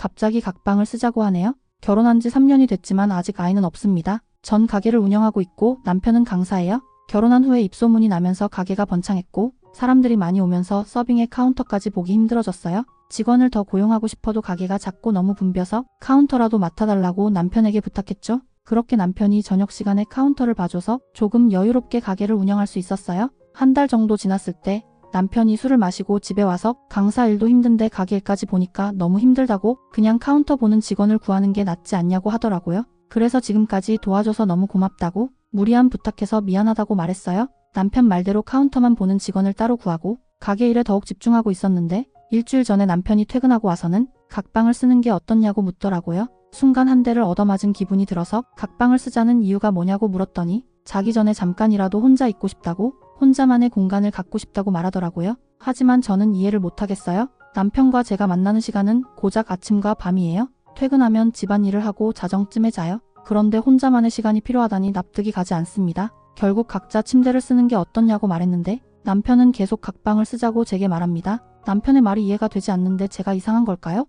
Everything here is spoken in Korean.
갑자기 각방을 쓰자고 하네요. 결혼한 지 3년이 됐지만 아직 아이는 없습니다. 전 가게를 운영하고 있고 남편은 강사예요. 결혼한 후에 입소문이 나면서 가게가 번창했고 사람들이 많이 오면서 서빙의 카운터까지 보기 힘들어졌어요. 직원을 더 고용하고 싶어도 가게가 작고 너무 붐벼서 카운터라도 맡아달라고 남편에게 부탁했죠. 그렇게 남편이 저녁 시간에 카운터를 봐줘서 조금 여유롭게 가게를 운영할 수 있었어요. 한 달 정도 지났을 때 남편이 술을 마시고 집에 와서 강사 일도 힘든데 가게 일까지 보니까 너무 힘들다고 그냥 카운터 보는 직원을 구하는 게 낫지 않냐고 하더라고요. 그래서 지금까지 도와줘서 너무 고맙다고 무리한 부탁해서 미안하다고 말했어요. 남편 말대로 카운터만 보는 직원을 따로 구하고 가게 일에 더욱 집중하고 있었는데 일주일 전에 남편이 퇴근하고 와서는 각방을 쓰는 게 어떻냐고 묻더라고요. 순간 한 대를 얻어맞은 기분이 들어서 각방을 쓰자는 이유가 뭐냐고 물었더니 자기 전에 잠깐이라도 혼자 있고 싶다고 혼자만의 공간을 갖고 싶다고 말하더라고요. 하지만 저는 이해를 못하겠어요. 남편과 제가 만나는 시간은 고작 아침과 밤이에요. 퇴근하면 집안일을 하고 자정쯤에 자요. 그런데 혼자만의 시간이 필요하다니 납득이 가지 않습니다. 결국 각자 침대를 쓰는 게 어떻냐고 말했는데 남편은 계속 각방을 쓰자고 제게 말합니다. 남편의 말이 이해가 되지 않는데 제가 이상한 걸까요?